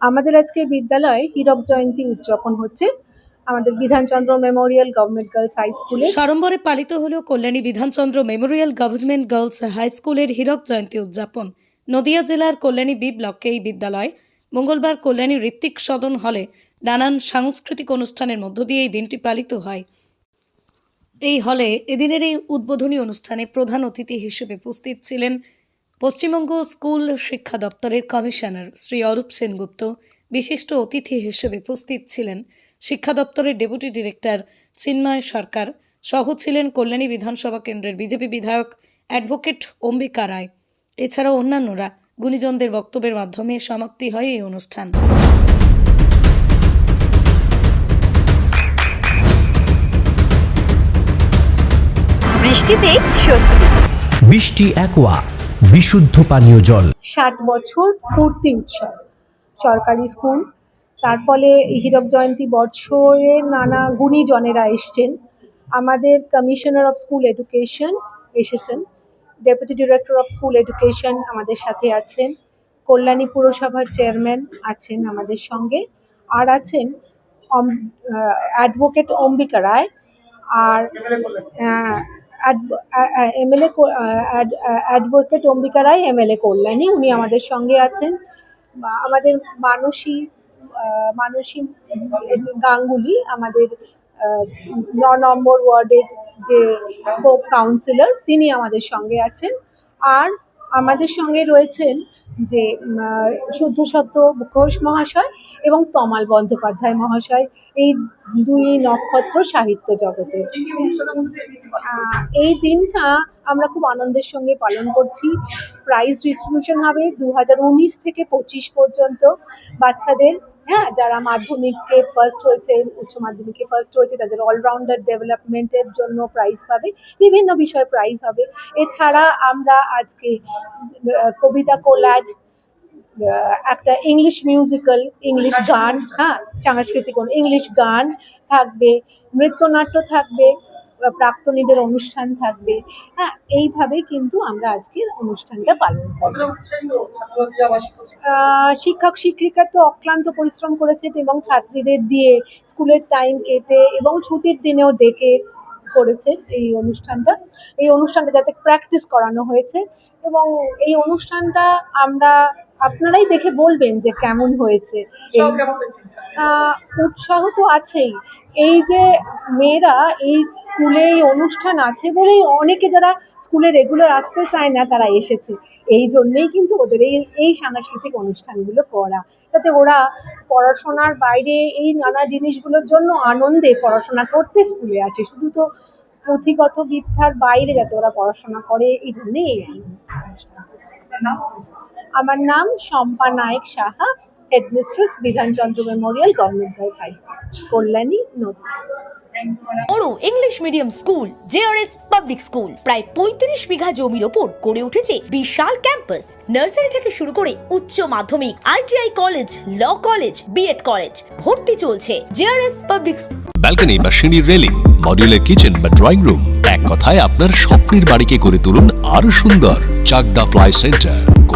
আমাদের আজকে বিদ্যালয়ে হীরক জয়ন্তী উদযাপন হচ্ছে। আমাদের Bidhan Chandra memorial government girls high স্কুলে। সাড়ম্বরে পালিত হল Kalyani Bidhan Chandra memorial government girls high স্কুলের হীরক জয়ন্তী উদযাপন। নদিয়া জেলার কল্যাণী বি ব্লকে এই বিদ্যালয় মঙ্গলবার কল্যাণী ঋত্বিক সদন হলে নানান সাংস্কৃতিক অনুষ্ঠানের মধ্য দিয়ে এই দিনটি পালিত হয়। এই হলে এদিনের এই উদ্বোধনী অনুষ্ঠানে প্রধান অতিথি হিসেবে উপস্থিত ছিলেন পশ্চিমবঙ্গ স্কুল শিক্ষা দপ্তরের কমিশনার শ্রী অরূপ সেনগুপ্ত বিশিষ্ট অতিথি হিসেবে উপস্থিত ছিলেন শিক্ষা দপ্তরের ডেপুটি ডিরেক্টর চিন্ময় সরকার সহ ছিলেন কল্যাণী বিধানসভা কেন্দ্রের বিজেপি বিধায়ক অ্যাডভোকেট অম্বিকা রায়। এছাড়াও অন্যান্যরা গুণীজনদের বক্তব্যের মাধ্যমে সমাপ্তি হয় এই অনুষ্ঠান। বৃষ্টিতেই স্বস্তি। বৃষ্টি অ্যাকোয়া বিশুদ্ধ পানীয় জল। ষাট বছর পূর্তি উৎসব। সরকারি স্কুল, তার ফলে হীরক জয়ন্তী বছরে নানা গুণীজনেরা এসছেন। আমাদের কমিশনার অফ স্কুল এডুকেশন এসেছেন, deputy director of school education আমাদের সাথে আছেন, কল্যাণী পুরসভার চেয়ারম্যান আছেন আমাদের সঙ্গে, আর আছেন অ্যাডভোকেট অম্বিকা রায়, আর MLA advocate Ambika Roy MLA Kalyani উনি আমাদের সঙ্গে আছেন। আমাদের মানসী মানসী গাঙ্গুলি আমাদের ন নম্বর ওয়ার্ডের যে কাউন্সিলর তিনি আমাদের সঙ্গে আছেন। আর আমাদের সঙ্গে রয়েছেন যে শুদ্ধ সত্য ঘোষ মহাশয় এবং তমাল বন্দ্যোপাধ্যায় মহাশয়। এই দুই নক্ষত্র সাহিত্য জগতের এই দিনটা আমরা খুব আনন্দের সঙ্গে পালন করছি। প্রাইজ ডিস্ট্রিবিউশন হবে দু হাজার উনিশ থেকে পঁচিশ পর্যন্ত বাচ্চাদের। হ্যাঁ যারা মাধ্যমিকে ফার্স্ট হয়েছে উচ্চ মাধ্যমিকে ফার্স্ট হয়েছে তাদের অলরাউন্ডার ডেভেলপমেন্টের জন্য প্রাইজ পাবে বিভিন্ন বিষয়ে প্রাইজ হবে। এছাড়া আমরা আজকে কবিতা কোলাজ একটা ইংলিশ মিউজিক্যাল ইংলিশ গান হ্যাঁ সাংস্কৃতিক ইংলিশ গান থাকবে নৃত্যনাট্য থাকবে। প্রাক্তনীদের অনুষ্ঠান থাকবে। হ্যাঁ এইভাবে কিন্তু আমরা আজকের অনুষ্ঠানটা পালন করি শিক্ষক শিক্ষিকা তো অক্লান্ত পরিশ্রম করেছেন এবং ছাত্রীদের দিয়ে স্কুলের টাইম কেটে এবং ছুটির দিনেও ডেকে করেছে এই অনুষ্ঠানটা। এই অনুষ্ঠানটা যাতে প্র্যাকটিস করানো হয়েছে এবং এই অনুষ্ঠানটা আমরা আপনারাই দেখে বলবেন যে কেমন হয়েছে। উৎসাহ তো আছেই। এই যে মেয়েরা এই স্কুলে এই অনুষ্ঠান আছে বলেই অনেকে যারা স্কুলে রেগুলার আসতে চায় না তারা এসেছে। এই জন্যেই কিন্তু ওদের এই এই সাংস্কৃতিক অনুষ্ঠানগুলো করা। যাতে ওরা পড়াশোনার বাইরে এই নানা জিনিসগুলোর জন্য আনন্দে পড়াশোনা করতে স্কুলে আসে। শুধু তো পুঁথিগত বিদ্যার বাইরে যাতে ওরা পড়াশোনা করে এই জন্যেই এই অনুষ্ঠান। আমার নাম Shampa Nayak Saha headmistress Bidhan Chandra memorial government girls high school Kalyani নদী। বড় English medium school JRS public school. প্রায় পঁয়ত্রিশ বিঘা জমির ওপর গড়ে উঠেছে বিশাল ক্যাম্পাস। নার্সারি থেকে শুরু করে উচ্চ মাধ্যমিক ITI college law college BEd college ভর্তি চলছে জেআরএস পাবলিক ব্যালকনি বা সিঁড়ির রেলিং মডিউলার কিচেন বা ড্রয়িং রুম এক কথায় আপনার স্বপ্নের বাড়িকে করে তুলুন আরও সুন্দর Chakda ply centre.